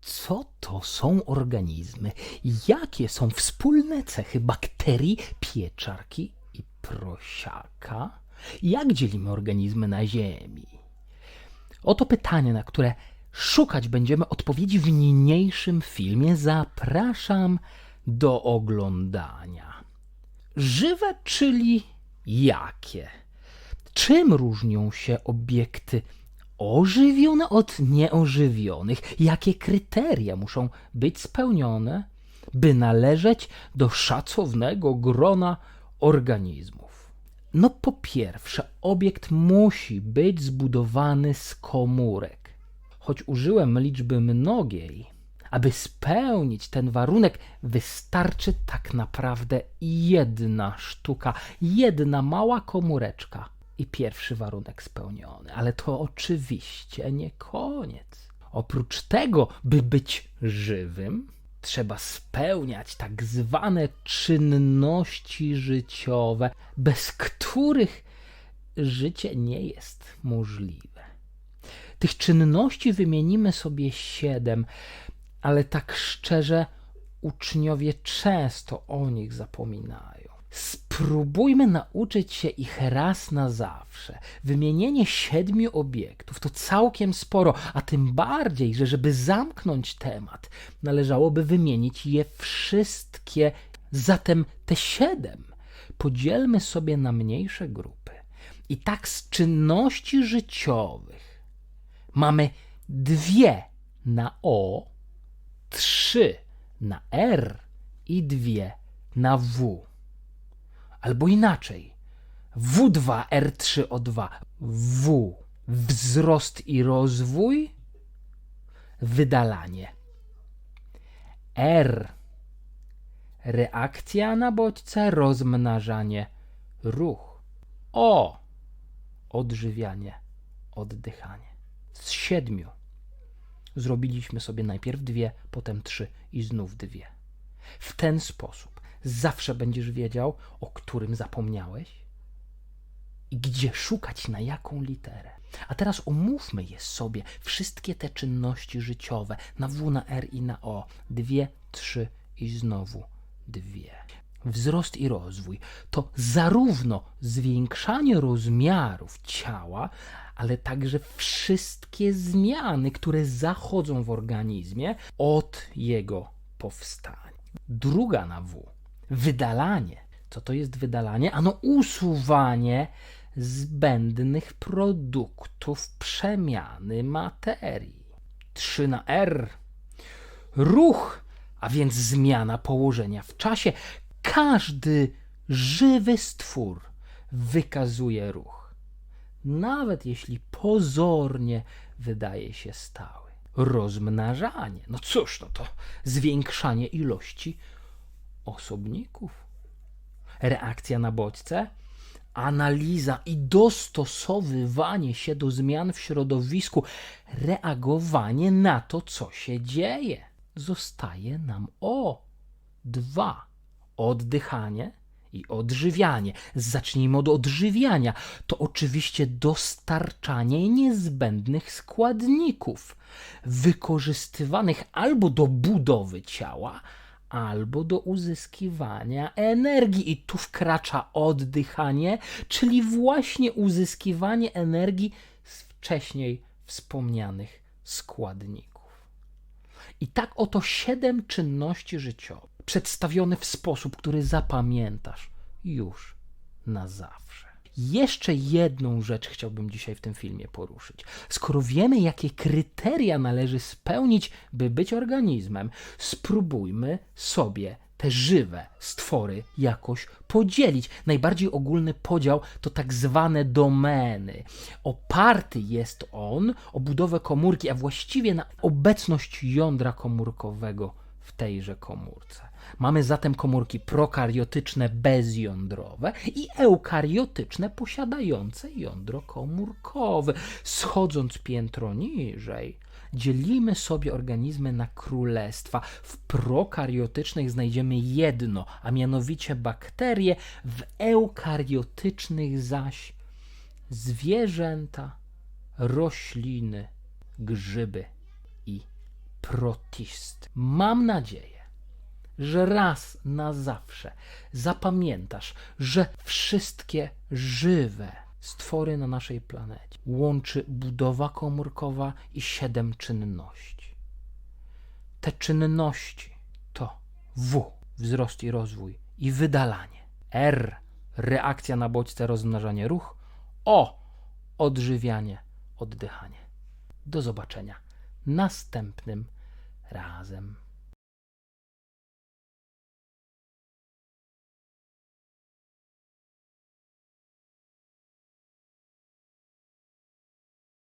Co to są organizmy? Jakie są wspólne cechy bakterii, pieczarki i prosiaka? Jak dzielimy organizmy na Ziemi? Oto pytanie, na które szukać będziemy odpowiedzi w niniejszym filmie. Zapraszam do oglądania. Żywe, czyli jakie? Czym różnią się obiekty ożywione od nieożywionych? Jakie kryteria muszą być spełnione, by należeć do szacownego grona organizmów? No, po pierwsze, obiekt musi być zbudowany z komórek. Choć użyłem liczby mnogiej, aby spełnić ten warunek, wystarczy tak naprawdę jedna sztuka, jedna mała komóreczka i pierwszy warunek spełniony. Ale to oczywiście nie koniec. Oprócz tego, by być żywym, trzeba spełniać tak zwane czynności życiowe, bez których życie nie jest możliwe. Tych czynności wymienimy sobie siedem, ale tak szczerze, uczniowie często o nich zapominają. Spróbujmy nauczyć się ich raz na zawsze. Wymienienie siedmiu obiektów to całkiem sporo, a tym bardziej, że żeby zamknąć temat, należałoby wymienić je wszystkie. Zatem te siedem podzielmy sobie na mniejsze grupy. I tak z czynności życiowych mamy dwie na O, trzy na R i dwie na W. Albo inaczej. W2R3O2. W. Wzrost i rozwój. Wydalanie. R. Reakcja na bodźce, rozmnażanie, ruch. O. Odżywianie, oddychanie. Z siedmiu. Zrobiliśmy sobie najpierw dwie, potem trzy i znów dwie. W ten sposób zawsze będziesz wiedział, o którym zapomniałeś i gdzie szukać na jaką literę. A teraz omówmy je sobie, wszystkie te czynności życiowe, na W, na R i na O. Dwie, trzy i znowu dwie. Wzrost i rozwój to zarówno zwiększanie rozmiarów ciała, ale także wszystkie zmiany, które zachodzą w organizmie od jego powstania. Druga na W wydalanie. Co to jest wydalanie? Ano usuwanie zbędnych produktów przemiany materii. 3 na R. Ruch, a więc zmiana położenia w czasie. Każdy żywy stwór wykazuje ruch, nawet jeśli pozornie wydaje się stały. Rozmnażanie. No cóż, no to zwiększanie ilości osobników. Reakcja na bodźce, analiza i dostosowywanie się do zmian w środowisku, reagowanie na to, co się dzieje. Zostaje nam o dwa oddychanie i odżywianie. Zacznijmy od odżywiania. To oczywiście dostarczanie niezbędnych składników, wykorzystywanych albo do budowy ciała, albo do uzyskiwania energii. I tu wkracza oddychanie, czyli właśnie uzyskiwanie energii z wcześniej wspomnianych składników. I tak oto siedem czynności życiowych, przedstawione w sposób, który zapamiętasz już na zawsze. Jeszcze jedną rzecz chciałbym dzisiaj w tym filmie poruszyć. Skoro wiemy, jakie kryteria należy spełnić, by być organizmem, spróbujmy sobie te żywe stwory jakoś podzielić. Najbardziej ogólny podział to tak zwane domeny. Oparty jest on o budowę komórki, a właściwie na obecność jądra komórkowego w tejże komórce. Mamy zatem komórki prokariotyczne bezjądrowe i eukariotyczne posiadające jądro komórkowe. Schodząc piętro niżej, dzielimy sobie organizmy na królestwa. W prokariotycznych znajdziemy jedno, a mianowicie bakterie, w eukariotycznych zaś zwierzęta, rośliny, grzyby i protist. Mam nadzieję, że raz na zawsze zapamiętasz, że wszystkie żywe stwory na naszej planecie łączy budowa komórkowa i siedem czynności. Te czynności to W wzrost i rozwój i wydalanie, R reakcja na bodźce, rozmnażanie, ruch, O odżywianie, oddychanie. Do zobaczenia następnym razem.